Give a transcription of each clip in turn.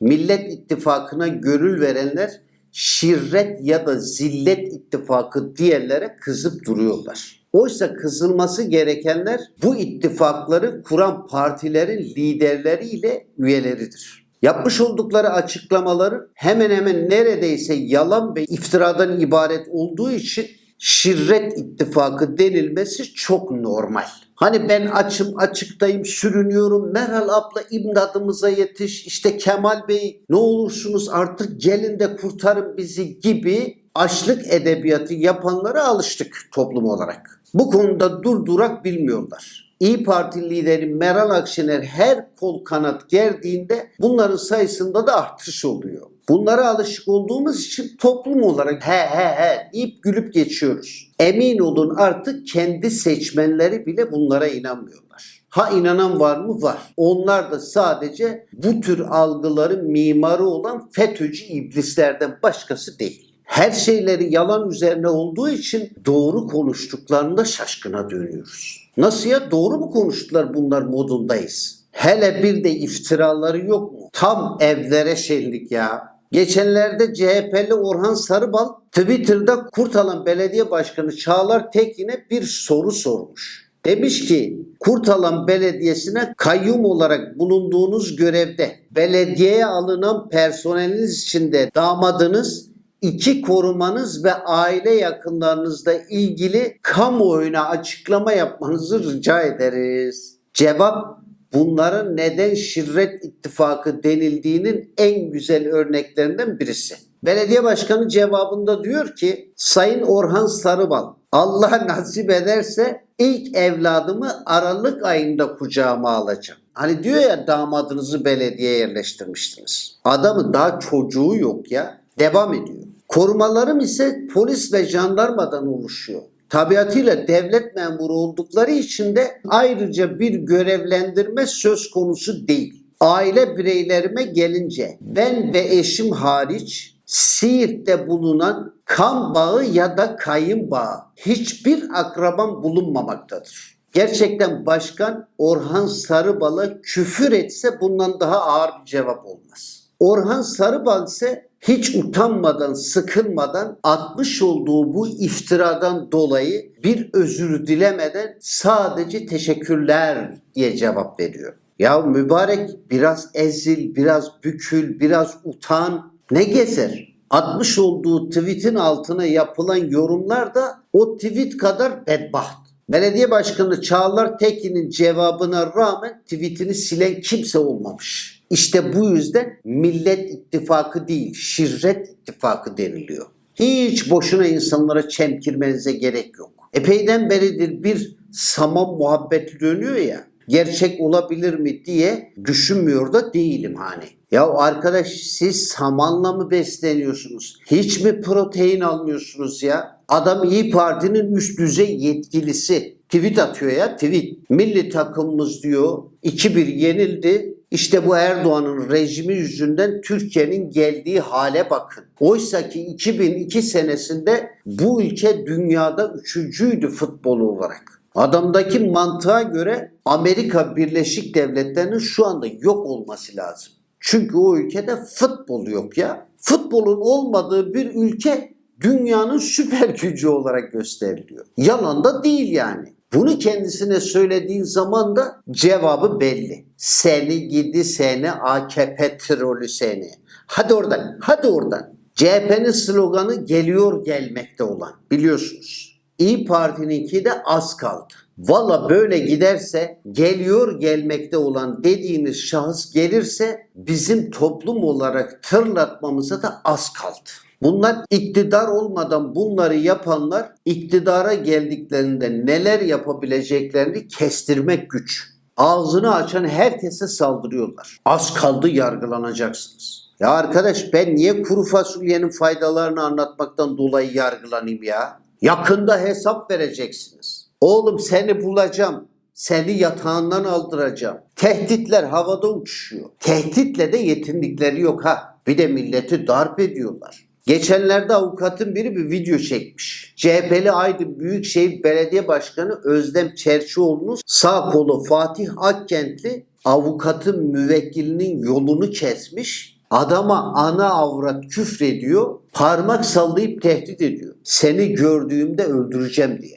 Millet İttifakı'na gönül verenler şirret ya da zillet ittifakı diğerlere kızıp duruyorlar. Oysa kızılması gerekenler bu ittifakları kuran partilerin liderleriyle üyeleridir. Yapmış oldukları açıklamaları hemen hemen neredeyse yalan ve iftiradan ibaret olduğu için şirret ittifakı denilmesi çok normal. Hani ben açım açıktayım sürünüyorum Meral abla imdadımıza yetiş işte Kemal Bey ne olursunuz artık gelin de kurtarın bizi gibi açlık edebiyatı yapanlara alıştık toplum olarak. Bu konuda durdurak bilmiyorlar. İyi Parti lideri Meral Akşener her kol kanat gerdiğinde bunların sayısında da artış oluyor. Bunlara alışık olduğumuz için toplum olarak he he he deyip gülüp geçiyoruz. Emin olun artık kendi seçmenleri bile bunlara inanmıyorlar. Ha inanan var mı? Var. Onlar da sadece bu tür algıların mimarı olan FETÖ'cü iblislerden başkası değil. Her şeyleri yalan üzerine olduğu için doğru konuştuklarında şaşkına dönüyoruz. Nasıl ya doğru mu konuştular bunlar modundayız. Hele bir de iftiraları yok mu? Tam evlere şenlik ya. Geçenlerde CHP'li Orhan Sarıbal Twitter'da Kurtalan Belediye Başkanı Çağlar Tekin'e bir soru sormuş. Demiş ki Kurtalan Belediyesi'ne kayyum olarak bulunduğunuz görevde belediyeye alınan personeliniz içinde damadınız iki korumanız ve aile yakınlarınızla ilgili kamuoyuna açıklama yapmanızı rica ederiz. Cevap bunların neden şirret ittifakı denildiğinin en güzel örneklerinden birisi. Belediye başkanı cevabında diyor ki Sayın Orhan Sarıbal Allah nasip ederse ilk evladımı Aralık ayında kucağıma alacağım. Hani diyor ya damadınızı belediyeye yerleştirmiştiniz. Adamın daha çocuğu yok ya. Devam ediyor. Korumalarım ise polis ve jandarmadan oluşuyor. Tabiatıyla devlet memuru oldukları için de ayrıca bir görevlendirme söz konusu değil. Aile bireylerime gelince ben ve eşim hariç Siirt'te bulunan kan bağı ya da kayın bağı hiçbir akrabam bulunmamaktadır. Gerçekten başkan Orhan Sarıbal'a küfür etse bundan daha ağır bir cevap olmaz. Orhan Sarıbal ise hiç utanmadan, sıkılmadan atmış olduğu bu iftiradan dolayı bir özür dilemeden sadece teşekkürler diye cevap veriyor. Ya mübarek biraz ezil, biraz bükül, biraz utan ne gezer? Atmış olduğu tweetin altına yapılan yorumlar da o tweet kadar bedbaht. Belediye Başkanı Çağlar Tekin'in cevabına rağmen tweetini silen kimse olmamış. İşte bu yüzden Millet İttifakı değil, Şirret İttifakı deniliyor. Hiç boşuna insanlara çemkirmenize gerek yok. Epeyden beridir bir saman muhabbeti dönüyor ya. Gerçek olabilir mi diye düşünmüyor da değilim hani. Ya arkadaş siz samanla mı besleniyorsunuz? Hiç mi protein almıyorsunuz ya? Adam İyi Parti'nin üst düzey yetkilisi. Tweet atıyor ya tweet. Milli takımımız diyor 2-1 yenildi. İşte bu Erdoğan'ın rejimi yüzünden Türkiye'nin geldiği hale bakın. Oysa ki 2002 senesinde bu ülke dünyada üçüncüydü futbol olarak. Adamdaki mantığa göre Amerika Birleşik Devletleri'nin şu anda yok olması lazım. Çünkü o ülkede futbol yok ya. Futbolun olmadığı bir ülke dünyanın süper gücü olarak gösteriliyor. Yalan da değil yani. Bunu kendisine söylediğin zaman da cevabı belli. Seni gidi seni AKP trolü seni. Hadi oradan, hadi oradan. CHP'nin sloganı geliyor gelmekte olan biliyorsunuz. İyi Parti'ninki de az kaldı. Valla böyle giderse geliyor gelmekte olan dediğiniz şahıs gelirse bizim toplum olarak tırlatmamıza da az kaldı. Bunlar iktidar olmadan bunları yapanlar iktidara geldiklerinde neler yapabileceklerini kestirmek güç. Ağzını açan herkese saldırıyorlar. Az kaldı yargılanacaksınız. Ya arkadaş ben niye kuru fasulyenin faydalarını anlatmaktan dolayı yargılanayım ya? Yakında hesap vereceksiniz. Oğlum seni bulacağım. Seni yatağından aldıracağım. Tehditler havada uçuşuyor. Tehditle de yetinlikleri yok ha. Bir de milleti darp ediyorlar. Geçenlerde avukatın biri bir video çekmiş. CHP'li Aydın Büyükşehir Belediye Başkanı Özlem Çerçioğlu'nun sağ kolu Fatih Akkentli avukatın müvekkilinin yolunu kesmiş. Adama ana avrat küfrediyor, parmak sallayıp tehdit ediyor. Seni gördüğümde öldüreceğim diye.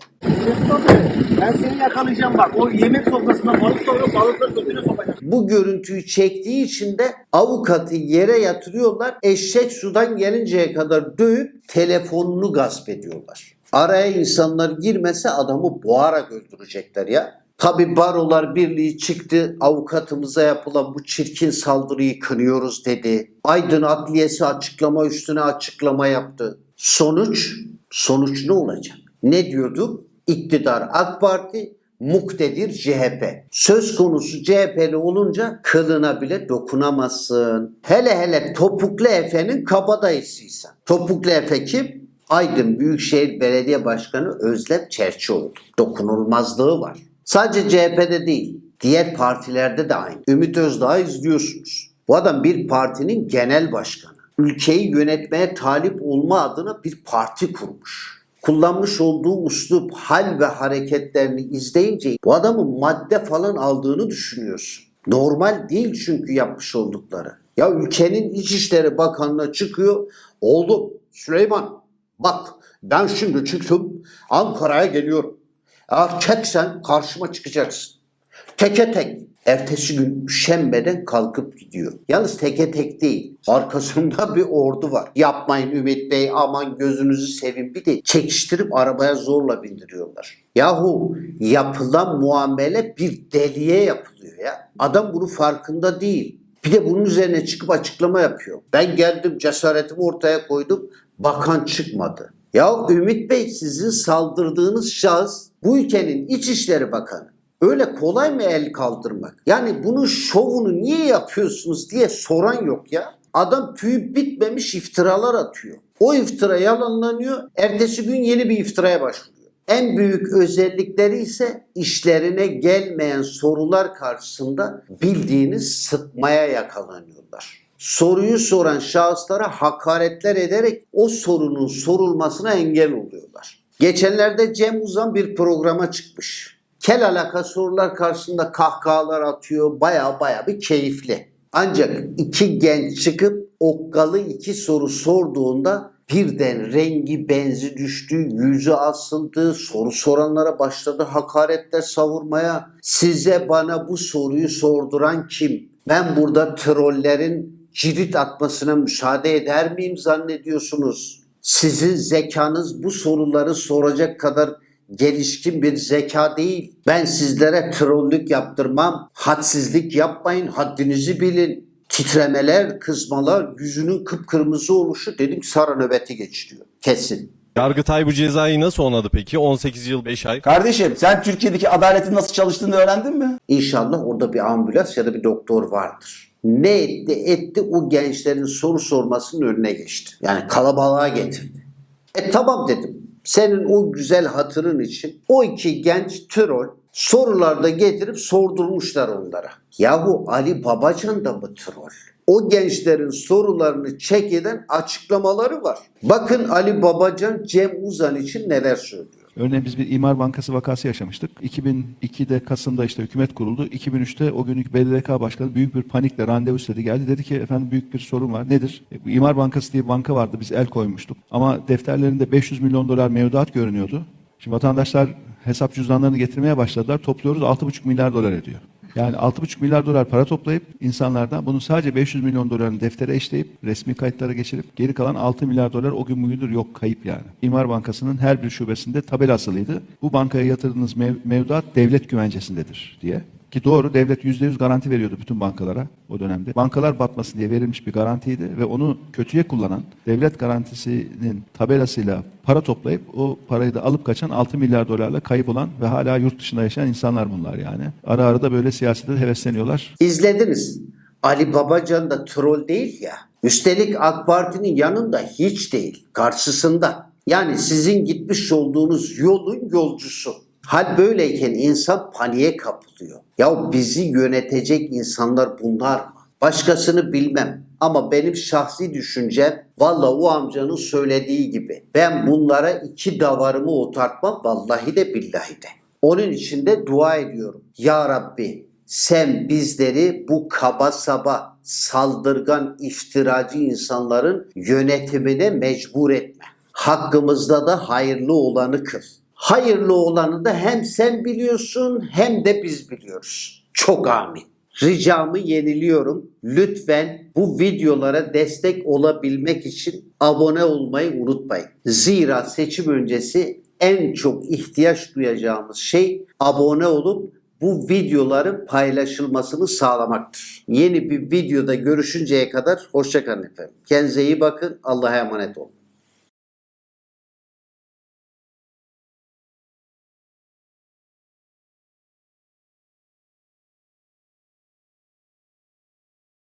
Ben seni yakalayacağım bak. O yemek sofrasında balık soruyor balıkları götüne sokacağım. Bu görüntüyü çektiği için de avukatı yere yatırıyorlar. Eşek sudan gelinceye kadar dövüp telefonunu gasp ediyorlar. Araya insanlar girmese adamı boğarak öldürecekler ya. Tabi Barolar Birliği çıktı avukatımıza yapılan bu çirkin saldırıyı kınıyoruz dedi. Aydın Adliyesi açıklama üstüne açıklama yaptı. Sonuç, sonuç ne olacak? Ne diyordu? İktidar AK Parti, muktedir CHP. Söz konusu CHP'li olunca kılına bile dokunamazsın. Hele hele Topuklu Efe'nin kabadayısıysan. Topuklu Efe kim? Aydın Büyükşehir Belediye Başkanı Özlem Çerçioğlu. Dokunulmazlığı var. Sadece CHP'de değil, diğer partilerde de aynı. Ümit Özdağ'ı izliyorsunuz. Bu adam bir partinin genel başkanı. Ülkeyi yönetmeye talip olma adına bir parti kurmuş. Kullanmış olduğu uslup, hal ve hareketlerini izleyince bu adamın madde falan aldığını düşünüyorsun. Normal değil çünkü yapmış oldukları. Ya ülkenin İçişleri Bakanı'na çıkıyor. Oğlum Süleyman bak ben şimdi çıktım Ankara'ya geliyorum. Eğer teksen karşıma çıkacaksın. Teke tek. Ertesi gün üşenmeden kalkıp gidiyor. Yalnız teke tek değil. Arkasında bir ordu var. Yapmayın Ümit Bey aman gözünüzü sevin. Bir de çekiştirip arabaya zorla bindiriyorlar. Yahu yapılan muamele bir deliye yapılıyor ya. Adam bunun farkında değil. Bir de bunun üzerine çıkıp açıklama yapıyor. Ben geldim cesaretimi ortaya koydum. Bakan çıkmadı. Ya Ümit Bey sizin saldırdığınız şahıs bu ülkenin İçişleri Bakanı. Öyle kolay mı el kaldırmak? Yani bunun şovunu niye yapıyorsunuz diye soran yok ya. Adam tüyü bitmemiş iftiralar atıyor. O iftira yalanlanıyor. Ertesi gün yeni bir iftiraya başvuruyor. En büyük özellikleri ise işlerine gelmeyen sorular karşısında bildiğiniz sıtmaya yakalanıyorlar. Soruyu soran şahıslara hakaretler ederek o sorunun sorulmasına engel oluyorlar. Geçenlerde Cem Uzan bir programa çıkmış. Kel alaka sorular karşısında kahkahalar atıyor. Baya baya bir keyifli. Ancak iki genç çıkıp okkalı iki soru sorduğunda birden rengi benzi düştü, yüzü asıldı, soru soranlara başladı hakaretler savurmaya. Size bana bu soruyu sorduran kim? Ben burada trollerin cirit atmasına müsaade eder miyim zannediyorsunuz? Sizin zekanız bu soruları soracak kadar gelişkin bir zeka değil. Ben sizlere trollük yaptırmam. Hadsizlik yapmayın, haddinizi bilin. Titremeler, kızmalar, yüzünün kıpkırmızı oluşu dedim Sara nöbeti geçiriyor. Kesin. Yargıtay bu cezayı nasıl onadı peki? 18 yıl 5 ay. Kardeşim sen Türkiye'deki adaletin nasıl çalıştığını öğrendin mi? İnşallah orada bir ambulans ya da bir doktor vardır. Ne etti etti o gençlerin soru sormasının önüne geçti. Yani kalabalığa getirdi. E tamam dedim. Senin o güzel hatırın için o iki genç troll sorularda getirip sordurmuşlar onlara. Yahu Ali Babacan da mı troll? O gençlerin sorularını çek eden açıklamaları var. Bakın Ali Babacan Cem Uzan için neler söylüyor. Örneğin biz bir imar bankası vakası yaşamıştık. 2002'de Kasım'da işte hükümet kuruldu. 2003'te o günkü BDDK başkanı büyük bir panikle randevu istedi. Geldi dedi ki efendim büyük bir sorun var. Nedir? E, imar bankası diye bir banka vardı. Biz el koymuştuk. Ama defterlerinde 500 milyon dolar mevduat görünüyordu. Şimdi vatandaşlar hesap cüzdanlarını getirmeye başladılar. Topluyoruz 6,5 milyar dolar ediyor. Yani 6,5 milyar dolar para toplayıp insanlardan bunu sadece 500 milyon dolarını deftere işleyip resmi kayıtlara geçirip geri kalan 6 milyar dolar o gün bugündür yok kayıp yani. İmar Bankası'nın her bir şubesinde tabela asılıydı. Bu bankaya yatırdığınız mev- mevduat devlet güvencesindedir diye. Ki doğru devlet %100 garanti veriyordu bütün bankalara o dönemde. Bankalar batmasın diye verilmiş bir garantiydi ve onu kötüye kullanan devlet garantisinin tabelasıyla para toplayıp o parayı da alıp kaçan 6 milyar dolarla kayıp olan ve hala yurt dışında yaşayan insanlar bunlar yani. Ara ara da böyle siyasete hevesleniyorlar. İzlediniz. Ali Babacan da troll değil ya. Üstelik AK Parti'nin yanında hiç değil. Karşısında. Yani sizin gitmiş olduğunuz yolun yolcusu. Hal böyleyken insan paniğe kapılıyor. Ya bizi yönetecek insanlar bunlar mı? Başkasını bilmem. Ama benim şahsi düşüncem valla o amcanın söylediği gibi. Ben bunlara iki davarımı otartmam vallahi de billahi de. Onun için de dua ediyorum. Ya Rabbi sen bizleri bu kaba saba saldırgan, iftiracı insanların yönetimine mecbur etme. Hakkımızda da hayırlı olanı kıl. Hayırlı olanı da hem sen biliyorsun hem de biz biliyoruz. Çok amin. Ricamı yeniliyorum. Lütfen bu videolara destek olabilmek için abone olmayı unutmayın. Zira seçim öncesi en çok ihtiyaç duyacağımız şey abone olup bu videoların paylaşılmasını sağlamaktır. Yeni bir videoda görüşünceye kadar hoşçakalın efendim. Kendinize iyi bakın. Allah'a emanet olun.